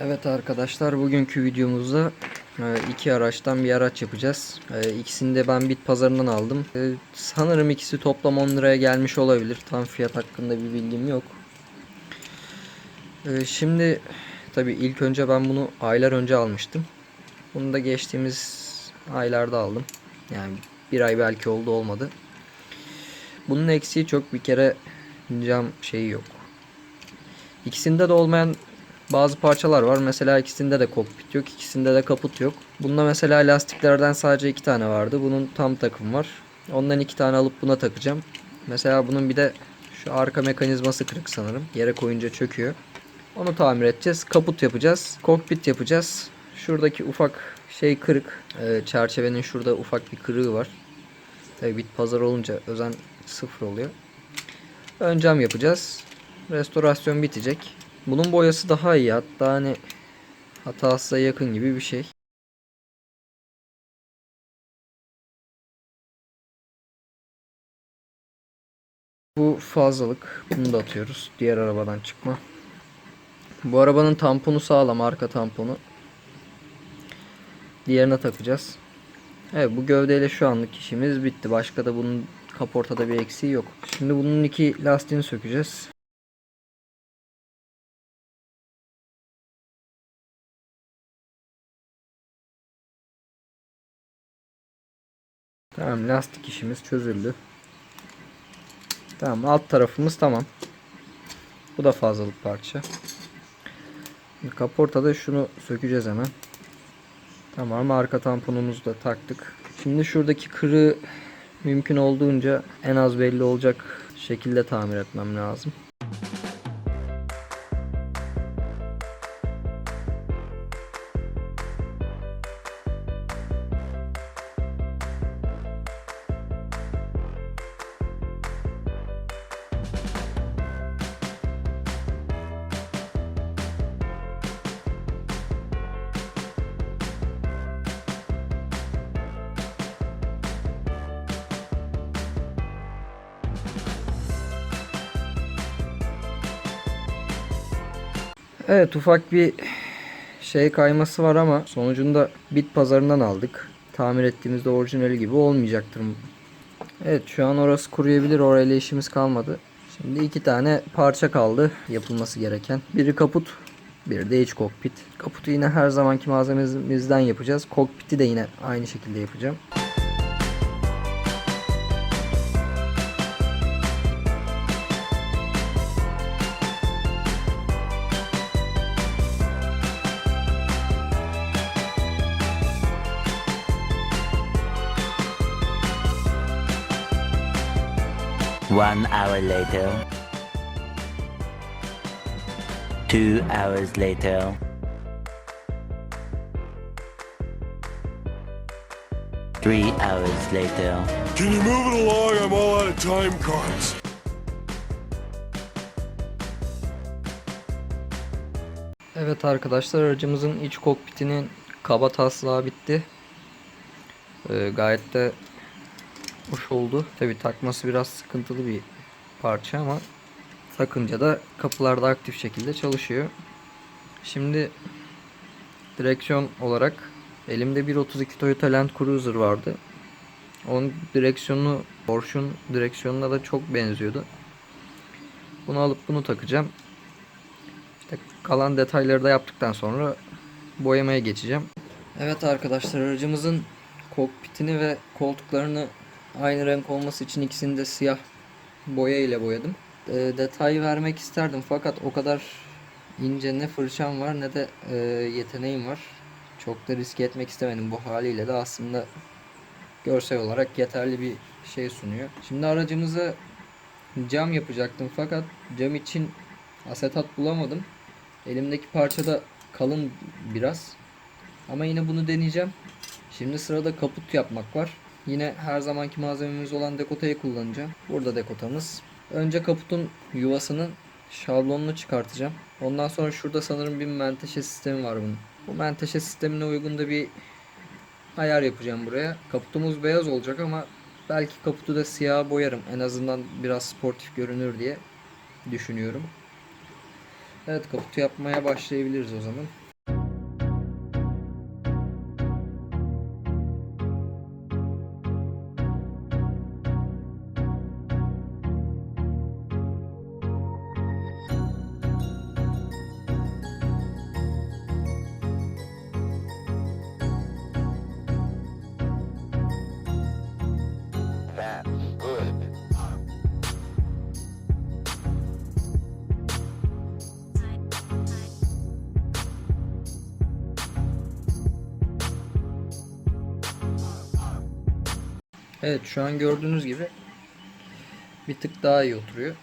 Evet arkadaşlar bugünkü videomuzda e, iki araçtan bir araç yapacağız. E, İkisini de ben bit pazarından aldım. E, Sanırım ikisi toplam 10 liraya gelmiş olabilir. Tam fiyat hakkında bir bilgim yok. Şimdi tabi ilk önce ben bunu aylar önce almıştım. Bunu da geçtiğimiz aylarda aldım. Yani bir ay belki oldu olmadı. Bunun eksiği çok bir kere cam şeyi yok. İkisinde de olmayan bazı parçalar var. Mesela ikisinde de kokpit yok, ikisinde de kaput yok. Bunda mesela lastiklerden sadece iki tane vardı. Bunun tam takım var. Ondan iki tane alıp buna takacağım. Mesela bunun bir de şu arka mekanizması kırık sanırım. Yere koyunca çöküyor. Onu tamir edeceğiz. Kaput yapacağız. Kokpit yapacağız. Şuradaki ufak şey kırık. Ee, çerçevenin şurada ufak bir kırığı var. Tabii bit pazar olunca özen sıfır oluyor. Ön cam yapacağız. Restorasyon bitecek. Bunun boyası daha iyi. Hatta hani hatasıza yakın gibi bir şey. Bu fazlalık. Bunu da atıyoruz. Diğer arabadan çıkma. Bu arabanın tamponu sağlam. Arka tamponu. Diğerine takacağız. Evet bu gövdeyle şu anlık işimiz bitti. Başka da bunun kaportada bir eksiği yok. Şimdi bunun iki lastiğini sökeceğiz. Tamam lastik işimiz çözüldü. Tamam alt tarafımız tamam. Bu da fazlalık parça. Kaportada şunu sökeceğiz hemen. Tamam arka tamponumuzu da taktık. Şimdi şuradaki kırığı mümkün olduğunca en az belli olacak şekilde tamir etmem lazım. Evet ufak bir şey kayması var ama sonucunda bit pazarından aldık. Tamir ettiğimizde orijinali gibi olmayacaktır. Evet şu an orası kuruyabilir. Orayla işimiz kalmadı. Şimdi iki tane parça kaldı yapılması gereken. Biri kaput, biri de iç kokpit. Kaputu yine her zamanki malzememizden yapacağız. Kokpiti de yine aynı şekilde yapacağım. One hour later. Two hours later. Three hours later. Can you move it along? I'm all out of time cards. Evet arkadaşlar aracımızın iç kokpitinin kaba taslağı bitti. Ee, gayet de hoş oldu. Tabi takması biraz sıkıntılı bir parça ama takınca da kapılarda aktif şekilde çalışıyor. Şimdi direksiyon olarak elimde 1.32 Toyota Land Cruiser vardı. Onun direksiyonu Porsche'un direksiyonuna da çok benziyordu. Bunu alıp bunu takacağım. İşte kalan detayları da yaptıktan sonra boyamaya geçeceğim. Evet arkadaşlar aracımızın kokpitini ve koltuklarını aynı renk olması için ikisini de siyah boya ile boyadım. E, detay vermek isterdim fakat o kadar ince ne fırçam var ne de e, yeteneğim var. Çok da riske etmek istemedim bu haliyle de aslında görsel olarak yeterli bir şey sunuyor. Şimdi aracımızı cam yapacaktım fakat cam için asetat bulamadım. Elimdeki parça da kalın biraz. Ama yine bunu deneyeceğim. Şimdi sırada kaput yapmak var. Yine her zamanki malzememiz olan dekotayı kullanacağım. Burada dekotamız. Önce kaputun yuvasının şablonunu çıkartacağım. Ondan sonra şurada sanırım bir menteşe sistemi var bunun. Bu menteşe sistemine uygun da bir ayar yapacağım buraya. Kaputumuz beyaz olacak ama belki kaputu da siyah boyarım. En azından biraz sportif görünür diye düşünüyorum. Evet kaputu yapmaya başlayabiliriz o zaman. Evet şu an gördüğünüz gibi bir tık daha iyi oturuyor.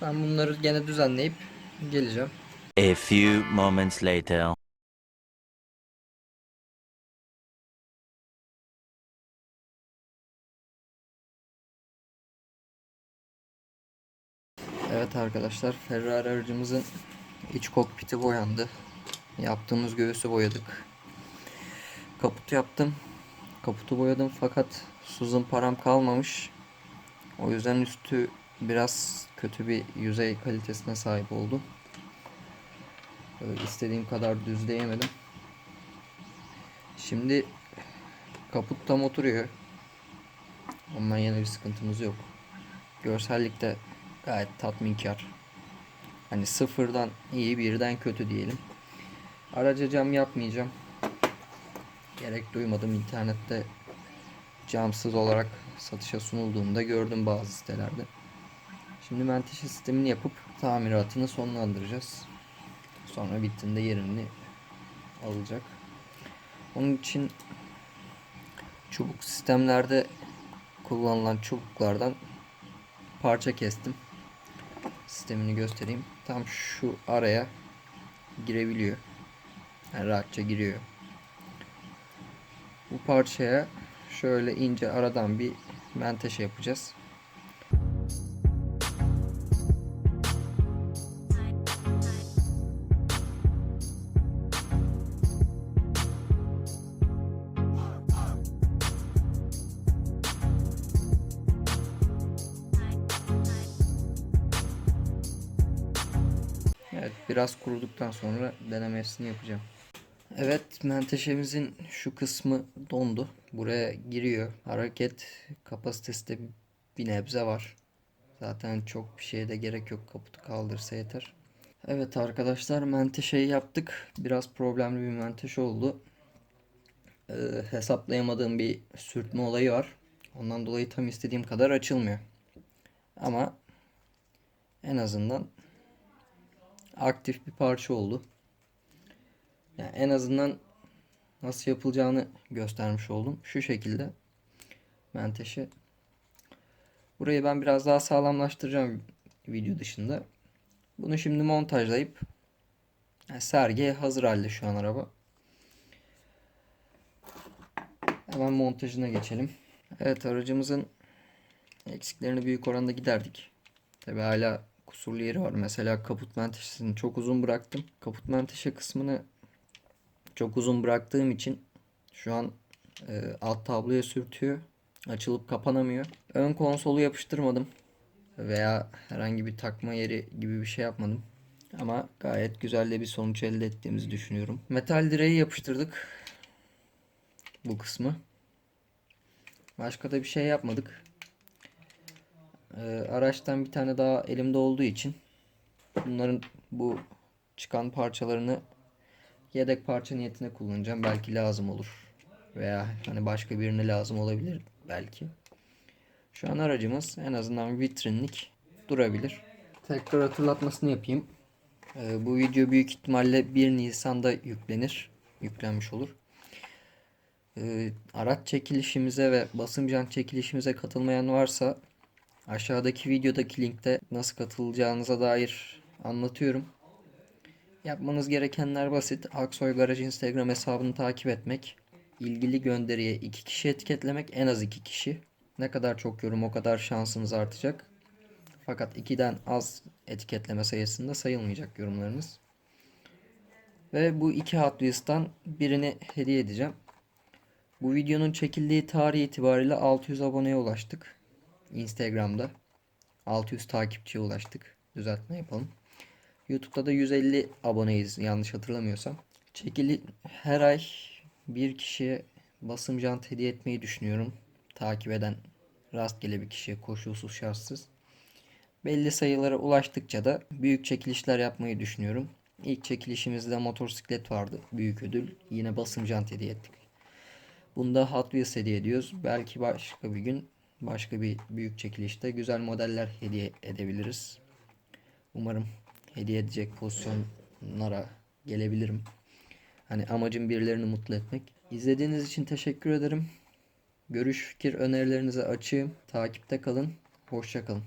Ben bunları gene düzenleyip geleceğim. A few moments later. Evet arkadaşlar Ferrari aracımızın iç kokpiti boyandı. Yaptığımız göğüsü boyadık. Kaputu yaptım. Kaputu boyadım fakat suzun param kalmamış. O yüzden üstü biraz kötü bir yüzey kalitesine sahip oldu. Ee, istediğim kadar düzleyemedim. Şimdi kaput tam oturuyor. Ondan yana bir sıkıntımız yok. Görsellikte gayet tatminkar. Hani sıfırdan iyi birden kötü diyelim. Araca cam yapmayacağım. Gerek duymadım internette camsız olarak satışa sunulduğunda gördüm bazı sitelerde. Şimdi menteşe sistemini yapıp tamiratını sonlandıracağız. Sonra bittiğinde yerini alacak. Onun için çubuk sistemlerde kullanılan çubuklardan parça kestim. Sistemini göstereyim. Tam şu araya girebiliyor. Yani rahatça giriyor. Bu parçaya şöyle ince aradan bir menteşe yapacağız. Evet biraz kuruduktan sonra denemesini yapacağım. Evet menteşemizin şu kısmı dondu. Buraya giriyor. Hareket kapasitesi de bir nebze var. Zaten çok bir şeye de gerek yok. Kaputu kaldırsa yeter. Evet arkadaşlar menteşeyi yaptık. Biraz problemli bir menteşe oldu. Ee, hesaplayamadığım bir sürtme olayı var. Ondan dolayı tam istediğim kadar açılmıyor. Ama en azından aktif bir parça oldu. Yani en azından nasıl yapılacağını göstermiş oldum. Şu şekilde menteşe. Burayı ben biraz daha sağlamlaştıracağım video dışında. Bunu şimdi montajlayıp yani sergiye hazır halde şu an araba. Hemen montajına geçelim. Evet aracımızın eksiklerini büyük oranda giderdik. Tabi hala kusurlu yeri var. Mesela kaput menteşesini çok uzun bıraktım. Kaput menteşe kısmını çok uzun bıraktığım için şu an e, alt tabloya sürtüyor. Açılıp kapanamıyor. Ön konsolu yapıştırmadım. Veya herhangi bir takma yeri gibi bir şey yapmadım. Ama gayet güzel de bir sonuç elde ettiğimizi düşünüyorum. Metal direği yapıştırdık. Bu kısmı. Başka da bir şey yapmadık. Ee, araçtan bir tane daha elimde olduğu için bunların bu çıkan parçalarını yedek parça niyetine kullanacağım. Belki lazım olur. Veya hani başka birine lazım olabilir belki. Şu an aracımız en azından vitrinlik durabilir. Tekrar hatırlatmasını yapayım. Ee, bu video büyük ihtimalle 1 Nisan'da yüklenir. Yüklenmiş olur. Ee, araç çekilişimize ve basım jant çekilişimize katılmayan varsa aşağıdaki videodaki linkte nasıl katılacağınıza dair anlatıyorum. Yapmanız gerekenler basit. Aksoy Garaj Instagram hesabını takip etmek. ilgili gönderiye iki kişi etiketlemek. En az iki kişi. Ne kadar çok yorum o kadar şansınız artacak. Fakat 2'den az etiketleme sayısında sayılmayacak yorumlarınız. Ve bu iki Hot Wheels'tan birini hediye edeceğim. Bu videonun çekildiği tarih itibariyle 600 aboneye ulaştık. Instagram'da. 600 takipçiye ulaştık. Düzeltme yapalım. YouTube'da da 150 aboneyiz yanlış hatırlamıyorsam. Çekili her ay bir kişiye basım jant hediye etmeyi düşünüyorum. Takip eden rastgele bir kişiye koşulsuz şartsız. Belli sayılara ulaştıkça da büyük çekilişler yapmayı düşünüyorum. İlk çekilişimizde motosiklet vardı. Büyük ödül. Yine basım jant hediye ettik. Bunda Hot Wheels hediye ediyoruz. Belki başka bir gün başka bir büyük çekilişte güzel modeller hediye edebiliriz. Umarım hediye edecek pozisyonlara gelebilirim. Hani amacım birilerini mutlu etmek. İzlediğiniz için teşekkür ederim. Görüş fikir önerilerinize açığım. Takipte kalın. Hoşça kalın.